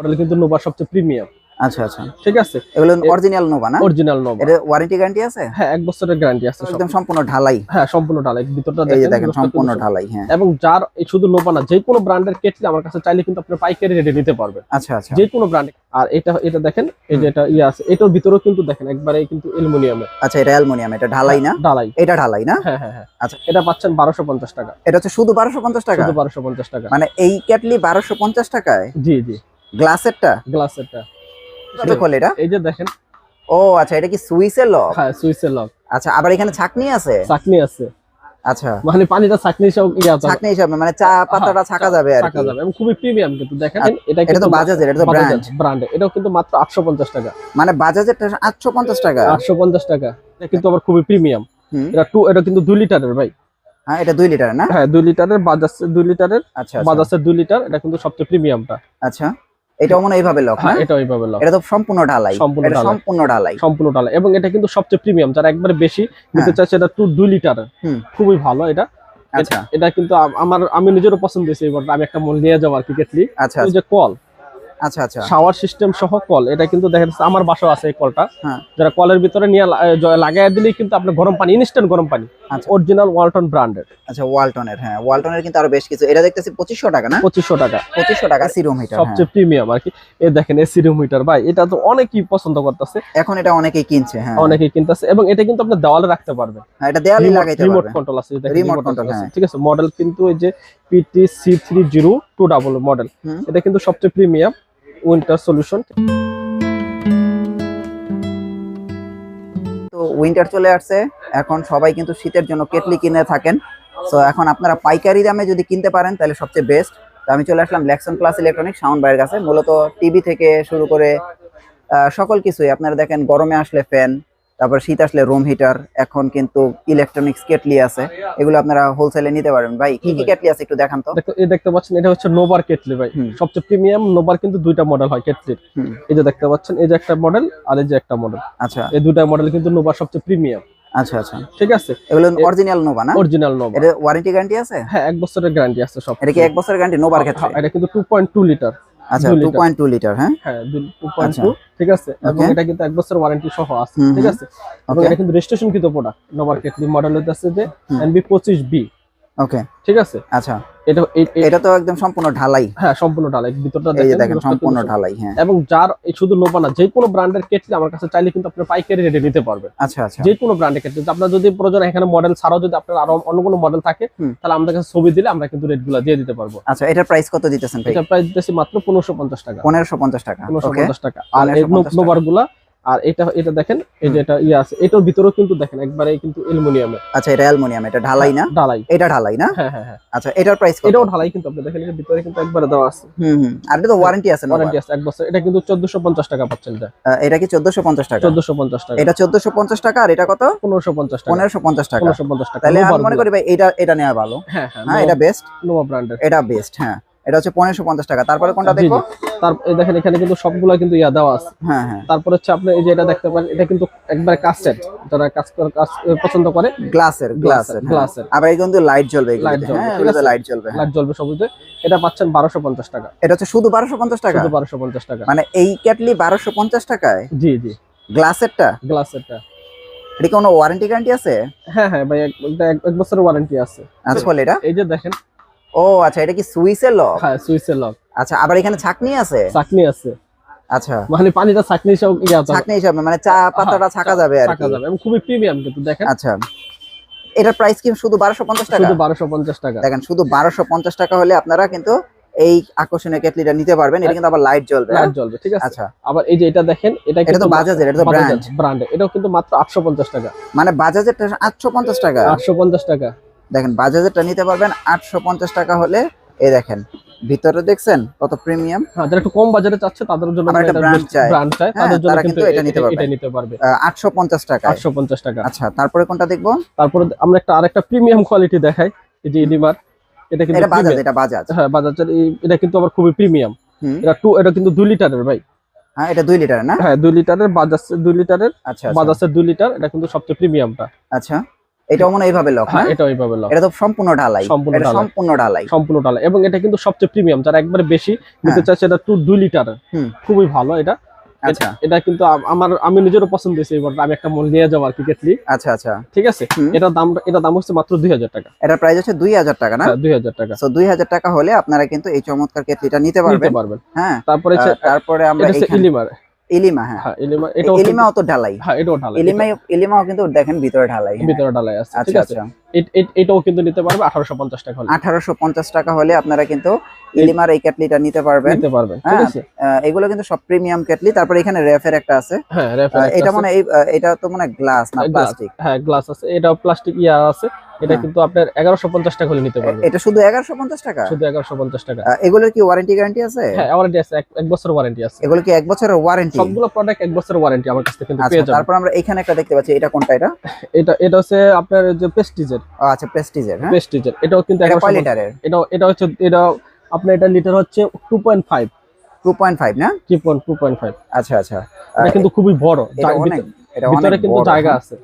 Model কিন্তু Nova সবচেয়ে premium আচ্ছা আচ্ছা। ঠিক আছে? এগুলো অরিজিনাল নোভা না? অরিজিনাল নোভা এটা ওয়ারেন্টি গ্যারান্টি আছে? হ্যাঁ এক বছরের গ্যারান্টি আছে একদম সম্পূর্ণ ঢালাই। হ্যাঁ সম্পূর্ণ ঢালাই। ভিতরটা এই যে দেখেন দেখেন সম্পূর্ণ ঢালাই হ্যাঁ। এবং যার এই শুধু নোভা না যে কোনো ব্র্যান্ডের কেটলি আমার কাছে চাইলে কিন্তু আপনি পাইকারি রেটে নিতে পারবেন। আচ্ছা আচ্ছা। যে কোনো ব্র্যান্ড আর এটা এটা দেখেন এই যে এটা ইয়ে আছে এটার ভিতরেও কিন্তু দেখেন একবারে কিন্তু অ্যালুমিনিয়ামের আচ্ছা এটা অ্যালুমিনিয়াম এটা ঢালাই না? ঢালাই। এটা ঢালাই না? হ্যাঁ হ্যাঁ হ্যাঁ। আচ্ছা। এটা পাচ্ছেন বারোশো পঞ্চাশ টাকা। এটা হচ্ছে শুধু বারোশো পঞ্চাশ টাকা? শুধু বারোশো পঞ্চাশ টাকা। মানে এই বারোশো পঞ্চাশ টাকায়? জি জি। গ্লাসেরটা? গ্লাসেরটা। কত খোলে এটা? এই যে দেখেন। ও আচ্ছা এটা কি সুইসের লক? হ্যাঁ সুইচের লক। আচ্ছা আবার এখানে ছাকনি আছে? চাকনি আছে। আচ্ছা। মানে পানিটা চাকনি সব ইয়ে ছাকনি হিসাবে মানে চা পাতাটা ছাকা যাবে আর থাকা কি। যাবে। এবং খুবই প্রিমিয়াম কিন্তু। দেখেন এটা এটা তো বাজাজের এটা তো ব্র্যান্ড ব্র্যান্ড এটাও কিন্তু মাত্র আটশো পঞ্চাশ টাকা। মানে বাজাজের আটশো পঞ্চাশ টাকা? আটশো পঞ্চাশ টাকা। এটা কিন্তু আবার খুবই প্রিমিয়াম এটা টু এটা কিন্তু দুই লিটারের ভাই। হ্যাঁ এটা দুই লিটার না? হ্যাঁ দুই লিটারের বাজাজ দুই লিটারের আচ্ছা আচ্ছা। বাজাজের দুই লিটার। এটা কিন্তু সবচেয়ে প্রিমিয়ামটা আচ্ছা। এটাও মনে এইভাবে লক হ্যাঁ এটা ওইভাবে লক এটা তো সম্পূর্ণ ঢালাই সম্পূর্ণ এটা ঢালাই। সম্পূর্ণ ঢালাই। সম্পূর্ণ ডালা এবং এটা কিন্তু সবচেয়ে প্রিমিয়াম যারা একবারে বেশি নিতে চাইছে এটা টু দুই লিটারের হুম। খুবই ভালো এটা। আচ্ছা। এটা- কিন্তু আমার আমি নিজেরও পছন্দ হয়েছে এবার আমি একটা মল নিয়ে যাব আর কি কেটলি আচ্ছা ওই যে কল আচ্ছা আচ্ছা। শাওয়ার সিস্টেম সহ কল এটা কিন্তু দেখা যাচ্ছে আমার বাসাও আছে এই কলটা। হ্যাঁ। যারা কলের ভিতরে নিয়ে লাগাই দিলেই কিন্তু আপনি গরম পানি ইনস্ট্যান্ট গরম পানি। আচ্ছা। অরিজিনাল ওয়ালটন ব্র্যান্ডের আচ্ছা ওয়ালটনের হ্যাঁ ওয়ালটনের কিন্তু আরও বেশ কিছু। এটা দেখতেছি পঁচিশশো টাকা না? পঁচিশশো টাকা। পঁচিশশো টাকা সিরোম হিটার সবচেয়ে প্রিমিয়াম আর কি। এই দেখেন এসি রুম হিটার ভাই এটা তো অনেকেই পছন্দ করতেছে। এখন এটা অনেকেই কিনছে হ্যাঁ। অনেকেই কিনতেছে এবং এটা কিন্তু আপনি দেওয়ালে রাখতে পারবেন। হ্যাঁ, এটা দেয়ালে লাগাইতে রিমোট কন্ট্রোল আছে রিমোট কন্ট্রোল আছে। হ্যাঁ। ঠিক আছে মডেল কিন্তু এই যে P T C three zero two double model এটা কিন্তু সবচেয়ে প্রিমিয়াম উইন্টার সলিউশন। তো উইন্টার চলে আসছে। এখন সবাই কিন্তু শীতের জন্য কেটলি কিনে থাকেন। সো এখন আপনারা পাইকারি দামে যদি কিনতে পারেন, তাহলে সবচেয়ে বেস্ট তো আমি চলে আসলাম ল্যাকসন প্লাস ইলেকট্রনিক সাউন্ড বাইরের কাছে। মূলত টিভি থেকে শুরু করে সকল কিছুই। আপনারা দেখেন গরমে আসলে ফ্যান তারপর শীত আসলে রুম হিটার এখন কিন্তু ইলেকট্রনিক্স কেটলি আছে। এগুলো আপনারা হোলসেলে নিতে পারবেন। ভাই কি কি কেটলি আছে একটু দেখান তো। এই দেখতে পাচ্ছেন এটা হচ্ছে নোভার কেটলি ভাই। সবচেয়ে প্রিমিয়াম নোভার কিন্তু দুইটা মডেল হয় কেটলির। এই যে দেখতে পাচ্ছেন এই যে একটা মডেল আর এই যে একটা মডেল আচ্ছা। এই দুইটা মডেল কিন্তু নোভার সবচেয়ে প্রিমিয়াম আচ্ছা আচ্ছা। ঠিক আছে? এগুলো অরিজিনাল নোভা না? অরিজিনাল নোভা এটা ওয়ারেন্টি গ্যারান্টি আছে? হ্যাঁ এক বছরের গ্যারান্টি আছে সব। এটা কি এক বছরের গ্যারান্টি নোভার ক্ষেত্রে? হ্যাঁ, এটা কিন্তু টু পয়েন্ট টু লিটার আচ্ছা দুই টু লিটার। হ্যাঁ? হ্যাঁ টু পয়েন্ট আচ্ছা। টু ঠিক আছে? এবং এটা কিন্তু এক বছর ওয়ারেন্টি সহ আছে ঠিক আছে? এবং এটা কিন্তু রেজিস্ট্রেশন কিন্তু প্রোডাক্ট নোভার কেটলি মডেল হচ্ছে যে হুম। এনবি পঁচিশ বি ওকে ঠিক আছে? আচ্ছা। এটা এটা তো একদম সম্পূর্ণ ঢালাই। হ্যাঁ সম্পূর্ণ ডালাই ভিতরটা দেখেন সম্পূর্ণ ঢালাই হ্যাঁ। এবং যার শুধু নোভা না যে কোনো ব্র্যান্ডের কেটলি আমার কাছে চাইলে কিন্তু আপনি পাইকারি রেটে নিতে পারবেন আচ্ছা আচ্ছা। যে কোনো ব্র্যান্ডের ক্ষেত্রে আপনার যদি প্রয়োজন এখানে মডেল ছাড়াও যদি আপনার আরও অন্য কোনো মডেল থাকে তাহলে আমাদের কাছে ছবি দিলে আমরা কিন্তু রেটগুলা দিয়ে দিতে পারব। আচ্ছা এটার প্রাইস কত দিতেছেন ভাই? এটা প্রাইস দিতেছি মাত্র পনেরোশো পঞ্চাশ টাকা। পনেরোশো পঞ্চাশ টাকা পনেরোশো ওকে পঞ্চাশ টাকা। আর এই 1550 টাকা। নোভারগুলা আর এটা এটা দেখেন এই যে এটা ইয়ে আছে এটার ভিতরেও কিন্তু দেখেন একবারে কিন্তু অ্যালুমিনিয়ামের আচ্ছা এটা অ্যালুমিনিয়াম এটা ঢালাই না? ঢালাই। এটা ঢালাই না? হ্যাঁ হ্যাঁ হ্যাঁ। আচ্ছা এটার প্রাইস কত? এটাও ঢালাই কিন্তু আপনি দেখেন এটার ভিতরে কিন্তু একবারে দেওয়া আছে। হুম হুম। আর এটা তো ওয়ারেন্টি আছে না? ওয়ারেন্টি আছে এক বছর। এটা কিন্তু চোদ্দশো পঞ্চাশ টাকা পাচ্ছেন এটা। এটা কি চোদ্দশো পঞ্চাশ টাকা? চোদ্দশো পঞ্চাশ টাকা। এটা চোদ্দশো পঞ্চাশ টাকা আর এটা কত? পনেরোশো পঞ্চাশ টাকা। পনেরোশো পঞ্চাশ টাকা। পনেরোশো পঞ্চাশ টাকা। তাহলে আমি মনে করি ভাই এটা এটা নেওয়া ভালো। হ্যাঁ হ্যাঁ হ্যাঁ এটা বেস্ট নোভা ব্র্যান্ডের এটা বেস্ট হ্যাঁ। এটা হচ্ছে পনেরোশো পঞ্চাশ টাকা। তারপরে কোনটা দেখব? তার দেখেন এখানে কিন্তু সবগুলা কিন্তু ইয়া দেওয়া আছে। হ্যাঁ হ্যাঁ। তারপর হচ্ছে আপনি এই যে এটা দেখতে পারেন এটা কিন্তু একবারে কাস্টেড। যারা কাজ করে- কাজ পছন্দ করে গ্লাসের গ্লাসের গ্লাসের আবার এই কিন্তু লাইট জ্বলবে এগুলোতে জ্বলবে, হ্যাঁ ঠিক লাইট জ্বলবে হ্যাঁ। লাইট জ্বলবে সবুজে। এটা পাচ্ছেন বারোশো পঞ্চাশ টাকা। এটা হচ্ছে শুধু বারোশো পঞ্চাশ টাকা? শুধু বারোশো পঞ্চাশ টাকা। মানে এই ক্যাটলি বারোশো পঞ্চাশ টাকায়? জি জি। গ্লাসেরটা? গ্লাসেরটা। এটা কোনো ওয়ারেন্টি গ্যারান্টি আছে? হ্যাঁ হ্যাঁ ভাই এক- বছরের ওয়ারেন্টি আছে। আচ্ছা বলে এটা? এই যে দেখেন ও আচ্ছা এটা কি সুইসের লক? হ্যাঁ সুইসের লক। আচ্ছা আবার এখানে ছাকনি আছে? চাকনি আছে। আচ্ছা। মানে পানিটা চাকনি সব ছাকনি হিসাবে মানে চা পাতাটা ছাকা যাবে আর থাকা কি। যাবে খুবই প্রিমিয়াম কিন্তু দেখেন। আচ্ছা। এটার প্রাইস কি শুধু বারোশো পঞ্চাশ টাকা? শুধু বারোশো পঞ্চাশ টাকা। দেখেন শুধু বারোশো পঞ্চাশ টাকা হলে আপনারা কিন্তু এই আকর্ষণীয় কেটলিটা নিতে পারবেন। এটা কিন্তু আবার লাইট জ্বলবে লাইট জ্বলবে ঠিক আছে? আচ্ছা। আবার এই যে এটা দেখেন এটা এটা তো বাজাজের এটা তো ব্র্যান্ড ব্র্যান্ড এটাও কিন্তু মাত্র আটশো পঞ্চাশ টাকা। মানে বাজাজের আটশো পঞ্চাশ টাকা। আটশো পঞ্চাশ টাকা। দেখেন বাজাজেরটা নিতে পারবেন আটশো পঞ্চাশ টাকা হলে। এই দেখেন ভিতরে দেখছেন কত প্রিমিয়াম? হ্যাঁ যারা একটু কম বাজারে চাচ্ছে তাদের জন্য একটা brand চায়। ব্র্যান্ড হ্যাঁ, তাদের জন্য কিন্তু এটা নিতে পারবে। এটা নিতে পারবে। আটশো পঞ্চাশ টাকা আটশো পঞ্চাশ টাকা। আচ্ছা তারপরে কোনটা দেখব? তারপরে আমরা একটা আরেকটা প্রিমিয়াম কোয়ালিটি দেখাই এই যে ইনিমার এটা কিন্তু এটা বাজাজ premium। এটা বাজাজ হ্যাঁ বাজাজের এই- এটা কিন্তু আবার খুবই প্রিমিয়াম এটা টু এটা কিন্তু দুই লিটারের ভাই। হ্যাঁ এটা দুই লিটার না? হ্যাঁ দুই লিটারের বাজাজ দুই লিটারের আচ্ছা আচ্ছা। বাজাজের দুই লিটার এটা কিন্তু সবচেয়ে প্রিমিয়ামটা আচ্ছা। এটাও মনে এইভাবে লক হ্যাঁ হ্যাঁ এটা ওইভাবে লক এটা তো সম্পূর্ণ ঢালাই সম্পূর্ণ এটা ঢালাই। সম্পূর্ণ ঢালাই। সম্পূর্ণ ডালা এবং এটা কিন্তু সবচেয়ে প্রিমিয়াম যারা একবারে বেশি নিতে হ্যাঁ। চাচ্ছে এটা টু দুই লিটারের হুম। খুবই ভালো এটা। আচ্ছা। এটা- এটা কিন্তু আমার আমি নিজেরও পছন্দ হয়েছে এবার আমি একটা মল নিয়ে যাব আর কি কেটলি। আচ্ছা আচ্ছা। ঠিক আছে। এটার দাম এটা দাম হচ্ছে মাত্র দুই হাজার টাকা। এটা প্রাইস হচ্ছে দুই হাজার টাকা না? হ্যাঁ দুই হাজার টাকা। দুই হাজার টাকা হলে আপনারা কিন্তু এই চমৎকার কেটলিটা নিতে পারবেন। নিতে পারবেন। হ্যাঁ। তারপরে তারপরে আমরা এটা এইখানে- ইলিমার। ইলিমা হ্যাঁ। এলিমা ইলিমা এটাও কিন্তু- তো ঢালাই। হ্যাঁ এটাও ঢালাই। এলিমা এলিমাও কিন্তু দেখেন ভিতরে ঢালাই হ্যাঁ। ভিতরে ঢালাই আছে ঠিক আচ্ছা আছে। আচ্ছা। এটাও কিন্তু নিতে পারবে আঠারোশো পঞ্চাশ টাকা আঠারোশো পঞ্চাশ টাকা হলে আপনারা কিন্তু ইলিমার এই কেটলিটা নিতে পারবেন। নিতে পারবেন হ্যাঁ এগুলো কিন্তু সব প্রিমিয়াম কেটলি। তারপরে এখানে রেফের একটা আছে। হ্যাঁ এটা মানে এটা তো মানে গ্লাস না প্লাস্টিক হ্যাঁ গ্লাস আছে। এটা প্লাস্টিক ইয়া আছে। এটা হ্যাঁ। কিন্তু আপনার এগারোশো পঞ্চাশ টাকা হলে নিতে পারবেন। এটা শুধু এগারোশো পঞ্চাশ টাকা? শুধু এগারোশো পঞ্চাশ টাকা। এগুলোর কি ওয়ারেন্টি গ্যারান্টি আছে? হ্যাঁ ওয়ারেন্টি আছে। এক- বছর ওয়ারেন্টি আছে। এগুলো কি এক বছরের ওয়ারেন্টি সবগুলো প্রোডাক্ট এক বছর ওয়ারেন্টি আমার কাছ থেকে কিন্তু আচ্ছা পেয়ে যাবেন। তারপর আমরা এখানে একটা দেখতে পাচ্ছি। এটা কোনটা এটা? এটা এটা হচ্ছে আপনার যে পেস্টিজের আচ্ছা প্রেস্টিজের হ্যাঁ? পেস্টিজের এটাও কিন্তু এটা কয় লিটারের এটা এটা হচ্ছে এটা আপনার এটা লিটার হচ্ছে two point five two point five না? Three point two point five আচ্ছা আচ্ছা। এটা কিন্তু খুবই বড় ভিতরে- কিন্তু জায়গা হ্যাঁ। আছে।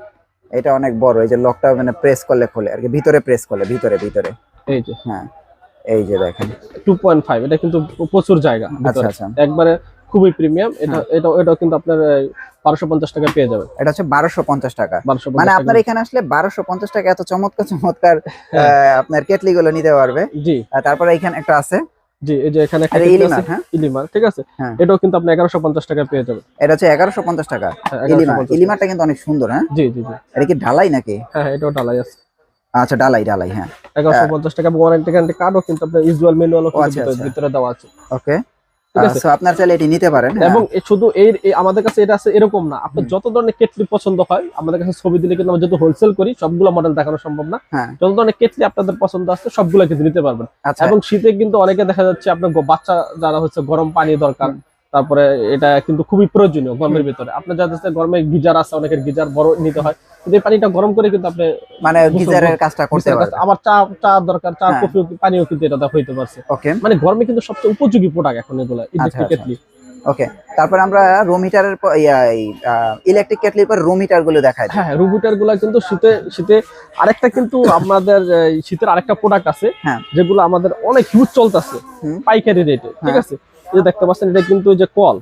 এটা অনেক বড় এই যে লকটা মানে প্রেস করলে খোলে আর কি ভিতরে প্রেস করলে ভিতরে ভিতরে। এই যে। হ্যাঁ এই যে দেখেন। টু পয়েন্ট ফাইভ এটা কিন্তু প্রচুর জায়গা আচ্ছা আচ্ছা। একবারে খুবই প্রিমিয়াম এটা এটা এটাও কিন্তু আপনার বারোশো পঞ্চাশ টাকা পেয়ে যাবেন। এটা হচ্ছে বারোশো পঞ্চাশ টাকা। বারোশো মানে আপনার এখানে আসলে বারোশো পঞ্চাশ টাকা এত চমৎকার চমৎকার হ্যাঁ। আপনার কেটলি গুলো নিতে পারবে। জি। আর তারপরে এখানে একটা আছে। জি এই যে এখানে একটা এটা ইলিমার হ্যাঁ। ইলিমার ঠিক আছে? হ্যাঁ। এটাও কিন্তু আপনি এগারোশো পঞ্চাশ টাকা পেয়ে যাবেন। এটা হচ্ছে এগারোশো পঞ্চাশ টাকা। হ্যাঁ, ইলিমার ইলিমারটা কিন্তু অনেক সুন্দর হ্যাঁ? জি জি জি। এটা কি ঢালাই নাকি? হ্যাঁ হ্যাঁ, এটাও ডালাই আছে। আচ্ছা ডালাই ডালাই হ্যাঁ। এগারোশো পঞ্চাশ টাকা ওয়ারেন্টি গ্যারান্টি কার্ডও কিন্তু আপনার ইউজুয়াল ম্যানুয়ালও ও, আচ্ছা, আচ্ছা। ভিতরে দেওয়া আছে। ওকে আপনার চাইলে এটি নিতে পারেন হ্যাঁ। এবং শুধু এই আমাদের কাছে এটা আছে এরকম না। আপনার যত ধরনের কেটলি পছন্দ হয় আমাদের কাছে ছবি দিলে কিন্তু আমরা যেহেতু হোলসেল করি সবগুলো মডেল দেখানো সম্ভব না। হ্যাঁ। যত ধরনের কেটলি আপনাদের পছন্দ আছে সবগুলো কিন্তু নিতে পারবেন। আচ্ছা। এবং শীতে কিন্তু অনেকে দেখা যাচ্ছে আপনার বাচ্চা যারা হচ্ছে গরম পানি দরকার তারপরে এটা কিন্তু খুবই প্রয়োজনীয় গরমের ভিতরে। আপনার যাদের গরমে গিজার আছে অনেকের গিজার বড় নিতে হয়। এই পানিটা গরম করে কিন্তু আপনি মানে গিজারের কাজটা করতে পারবেন আবার চা চা দরকার চা হ্যাঁ। কফি পানিও কিন্তু এটা হইতে পারছে ওকে মানে গরমে কিন্তু সবচেয়ে উপযোগী প্রোডাক্ট এখন এগুলো ইলেকট্রিক। কেটলি ওকে তারপর আমরা রুম হিটারের ইলেকট্রিক কেটলির পর রুম হিটারগুলো দেখাই। হ্যাঁ রুবুটারগুলা কিন্তু শীতে শীতে আরেকটা কিন্তু আমাদের শীতের আরেকটা প্রোডাক্ট আছে হ্যাঁ। যেগুলো আমাদের অনেক হিউজ চলতেছে পাইকারি রেটে ঠিক হ্যাঁ। আছে এই দেখতে পাচ্ছেন এটা কিন্তু যে কল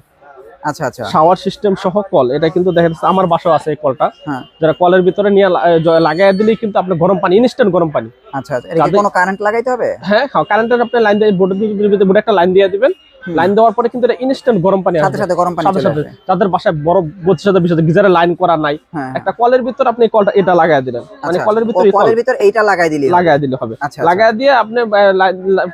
আচ্ছা আচ্ছা। শাওয়ার সিস্টেম সহ কল এটা কিন্তু দেখা যাচ্ছে আমার বাসাও আছে এই কলটা। হ্যাঁ। যারা কলের ভিতরে নিয়ে লাগাই দিলেই কিন্তু আপনি গরম পানি ইনস্ট্যান্ট গরম পানি। আচ্ছা আচ্ছা। কোনো কারেন্ট লাগাইতে হবে? হ্যাঁ কারেন্টের আপনি লাইন দিয়ে বোর্ডের একটা লাইন দিয়ে দিবেন। লাইন দেওয়ার পরে কিন্তু এটা ইনস্ট্যান্ট গরম পানি সাথে সাথে গরম পানি সাথে যাদের বাসায় বড় গতির সাথে গিজারে লাইন করা নাই হ্যাঁ। একটা কলের ভিতর আপনি কলটা এটা লাগাই দিলেন। মানে আচ্ছা, কলের ও, ভিতরে কলের ভিতর এইটা লাগাই দিলি লাগাই দিলে হবে। আচ্ছা লাগাই দিয়ে আপনি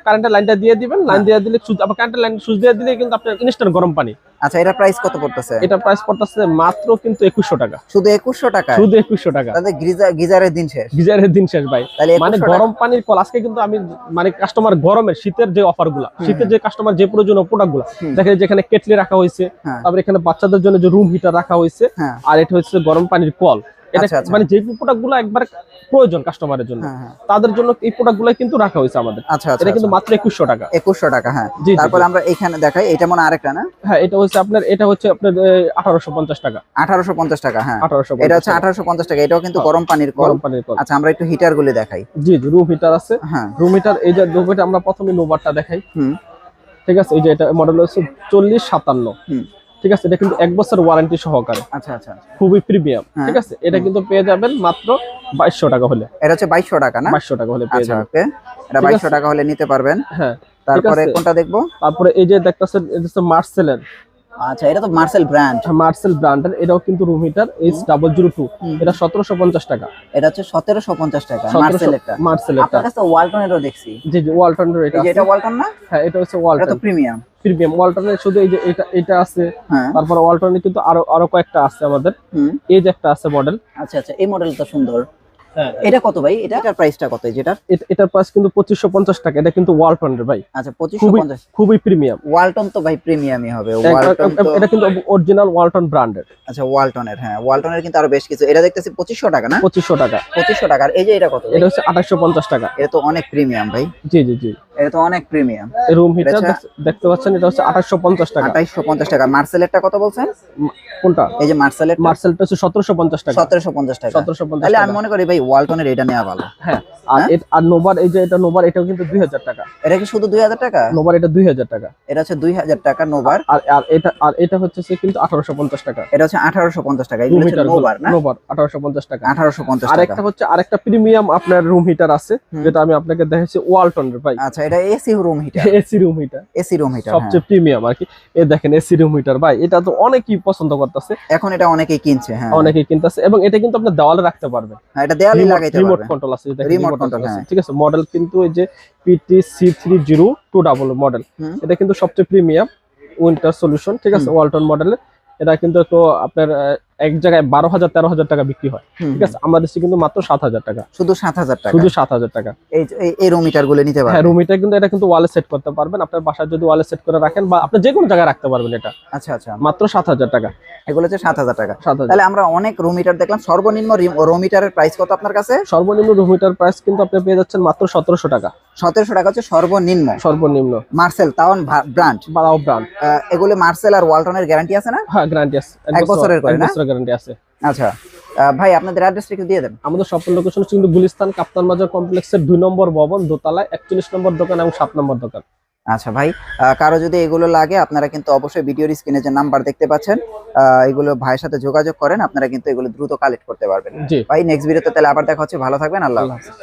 কারেন্টের লাইনটা দিয়ে দিবেন। লাইন দিয়ে দিলে সুইচ আবার কারেন্টের লাইন সুইচ দিয়ে দিলে কিন্তু আপনার ইনস্ট্যান্ট গরম পানি। আচ্ছা এটা প্রাইস কত পড়তেছে? এটা প্রাইস পড়তেছে মাত্র কিন্তু একুশশো টাকা। শুধু একুশশো টাকা শুধু একুশশো টাকা। তাহলে গিজার গিজারের দিন শেষ। গিজারের দিন শেষ ভাই। মানে গরম পানির কল আজকে কিন্তু আমি মানে কাস্টমার গরমের শীতের যে অফারগুলা শীতের যে কাস্টমার যে প্রয়োজনীয় প্রোডাক্টগুলা দেখেন যেখানে কেটলি রাখা হয়েছে তারপর তারপরে এখানে বাচ্চাদের জন্য যে রুম হিটার রাখা হয়েছে হ্যাঁ। আর এটা হচ্ছে গরম পানির কল। এটা আচ্ছা, আচ্ছা। মানে যে প্রোডাক্টগুলো একবার প্রয়োজন কাস্টমারের জন্য হ্যাঁ হ্যাঁ। তাদের জন্য এই প্রোডাক্টগুলো কিন্তু রাখা হয়েছে আমাদের। আচ্ছা আচ্ছা এটা কিন্তু মাত্র একুশশো টাকা। একুশশো টাকা হ্যাঁ। তারপর আমরা এখানে দেখাই এটা মনে হয় আরেকটা না? হ্যাঁ এটা হচ্ছে আপনার এটা হচ্ছে আপনার আঠারোশো পঞ্চাশ টাকা। আঠারোশো পঞ্চাশ টাকা হ্যাঁ। আঠারোশো এটা হচ্ছে আঠারোশো পঞ্চাশ টাকা এটাও কিন্তু গরম পানির কল। গরম পানির কল। আচ্ছা আমরা একটু হিটার গুলি দেখাই। জি জি রুম হিটার আছে। হ্যাঁ। রুম হিটার এই যে রুম হিটার আমরা প্রথমে নোভারটা দেখাই। হুম। ঠিক আছে এই যে এটা মডেল হচ্ছে চল্লিশ সাতান্ন। হুম। ঠিক আছে? এটা কিন্তু এক বছর ওয়ারেন্টি সহকারে। আচ্ছা আচ্ছা খুবই প্রিমিয়াম। ঠিক আছে? এটা কিন্তু পেয়ে যাবেন মাত্র বাইশশো টাকা হলে। এটা হচ্ছে বাইশশো টাকা না? বাইশশো টাকা হলে পেয়ে আচ্ছা যাবেন। ওকে। এটা বাইশশো। টাকা হলে নিতে পারবেন। হ্যাঁ তারপরে কোনটা দেখব? তারপরে এই যে দেখতেছেন এটা হচ্ছে মার্সেলের। আচ্ছা এটা তো মার্সেল ব্র্যান্ড মার্সেল ব্র্যান্ডের এটাও কিন্তু room heater H double zero two এটা সতেরোশো পঞ্চাশ টাকা। এটা হচ্ছে সতেরোশো পঞ্চাশ টাকা মার্সেল এটা মার্সেলেরটা আপনার কাছে ওয়ালটনেরও দেখছি। জি জি ওয়ালটনের এটা। এটা ওয়ালটন না? হ্যাঁ এটা হচ্ছে এটা ওয়ালটন তো প্রিমিয়াম প্রিমিয়াম ওয়ালটনের শুধু এই যে এটা এটা আছে। হ্যাঁ। তারপরে ওয়ালটনের কিন্তু আরও আরও কয়েকটা আছে আমাদের। এই যে একটা আছে মডেল আচ্ছা আচ্ছা এই মডেলটা সুন্দর। এটা কত ভাই? এটা? এটার প্রাইসটা কত যেটা এটার প্রাইস কিন্তু পঁচিশশো পঞ্চাশ টাকা এটা কিন্তু ওয়ালটনের ভাই। আচ্ছা 2550 খুবই প্রিমিয়াম ওয়ালটন তো ভাই প্রিমিয়ামই হবে। ওয়ালটন এটা কিন্তু অরিজিনাল ওয়ালটন ব্র্যান্ডের আচ্ছা ওয়ালটনের হ্যাঁ। ওয়ালটনের কিন্তু আরও বেশ কিছু। এটা দেখতেছি পঁচিশশো টাকা না? পঁচিশশো টাকা। পঁচিশশো টাকা আর এই যে এটা কত এটা হচ্ছে আঠাশশো পঞ্চাশ টাকা। এটা তো অনেক প্রিমিয়াম ভাই। জি জি জি। এটা তো অনেক প্রিমিয়াম। Room heater. দেখতে পাচ্ছেন এটা হচ্ছে আঠাশশো পঞ্চাশ টাকা। আঠাইশশো পঞ্চাশ টাকা। মার্সেলেরটা কত বলছেন? কোনটা? এই যে মার্সেলের মার্সেলটা হচ্ছে সতেরোশো পঞ্চাশ টাকা। সতেরোশো পঞ্চাশ টাকা। সতেরোশো পঞ্চাশ তাহলে আমি মনে করি ভাই ওয়ালটনের এটা নেওয়া ভালো। হ্যাঁ আর হ্যাঁ? আর নোবার এই যে এটা নোবার এটাও কিন্তু দুই হাজার টাকা। এটা কি শুধু দুই হাজার টাকা? নোবার এটা দুই হাজার টাকা। এটা হচ্ছে দুই হাজার টাকা নোবার আর আর এটা আর এটা হচ্ছে কিন্তু আঠারোশো পঞ্চাশ টাকা। এটা হচ্ছে আঠারোশো পঞ্চাশ টাকা। রুম এগুলো হচ্ছে নোবার না? আঠারোশো পঞ্চাশ টাকা। আঠারোশো পঞ্চাশ আর টাকা। একটা হচ্ছে আরেকটা প্রিমিয়াম আপনার রুম হিটার আছে যেটা আমি আপনাকে দেখাচ্ছি ওয়ালটনের ভাই। আচ্ছা এটা AC room heater AC room heater AC room heater সবচেয়ে প্রিমিয়াম আর কি। এ দেখেন এসি রুম হিটার ভাই এটা তো অনেকেই পছন্দ করতেছে। এখন এটা অনেকেই কিনছে হ্যাঁ। অনেকেই কিনতেছে এবং এটা কিন্তু আপনি দেওয়ালে রাখতে পারবেন। হ্যাঁ, এটা দেয়ালে লাগাইতে রিমোট কন্ট্রোল আছে remote control, control আছে, হ্যাঁ। ঠিক আছে মডেল কিন্তু এই যে PT C three zero two double model এটা কিন্তু সবচেয়ে প্রিমিয়াম উইন্টার সলিউশন ঠিক আছে ওয়ালটন মডেলের এটা কিন্তু একটু আপনার এক জায়গায় বারো হাজার তেরো হাজার টাকা বিক্রি হয়। ঠিক আছে? আমাদের দেশে কিন্তু মাত্র সাত হাজার টাকা। শুধু সাত হাজার টাকা? শুধু সাত হাজার টাকা। এই এই- এই রুম হিটারগুলো নিতে হ্যাঁ পারবে রুম হিটার কিন্তু এটা কিন্তু ওয়ালে সেট করতে পারবেন। আপনার বাসায় যদি ওয়ালে সেট করে রাখেন বা আপনি যে কোনো জায়গায় রাখতে পারবেন এটা। আচ্ছা আচ্ছা। মাত্র সাত হাজার টাকা। এগুলো হচ্ছে সাত হাজার টাকা। তাহলে আমরা অনেক রুম হিটার দেখলাম। সর্বনিম্ন রুম হিটারের প্রাইস কত আপনার কাছে? সর্বনিম্ন রুম হিটার প্রাইস কিন্তু আপনি পেয়ে যাচ্ছেন মাত্র সতেরোশো টাকা। সতেরোশো টাকা হচ্ছে সর্বনিম্ন। সর্বনিম্ন। মার্সেল তাওয়ান ব্র্যান্ড বাড়াও ব্র্যান্ড এগুলো মার্সেল আর ওয়ালটনের গ্যারান্টি আছে না? হ্যাঁ গ্যারান্টি আছে। এক বছরের করে না? গ্যারান্টি আছে। আচ্ছা ভাই আপনাদের অ্যাড্রেসটা একটু দিয়ে দেন। আমাদের শপের লোকেশন কিন্তু গুলিস্তান কাপ্তান বাজার কমপ্লেক্সের দুই নম্বর ভবন দোতলায় একচল্লিশ নম্বর দোকান এবং সাত নম্বর দোকান। আচ্ছা ভাই কারও যদি এগুলো লাগে আপনারা কিন্তু অবশ্যই ভিডিওর স্ক্রিনে যে নাম্বার দেখতে পাচ্ছেন এগুলো ভাইয়ের সাথে যোগাযোগ করেন আপনারা কিন্তু এগুলো দ্রুত কালেক্ট করতে পারবেন। ভাই নেক্সট ভিডিওতে তাহলে আবার দেখা হচ্ছে। ভালো থাকবেন। আল্লাহ হাফেজ।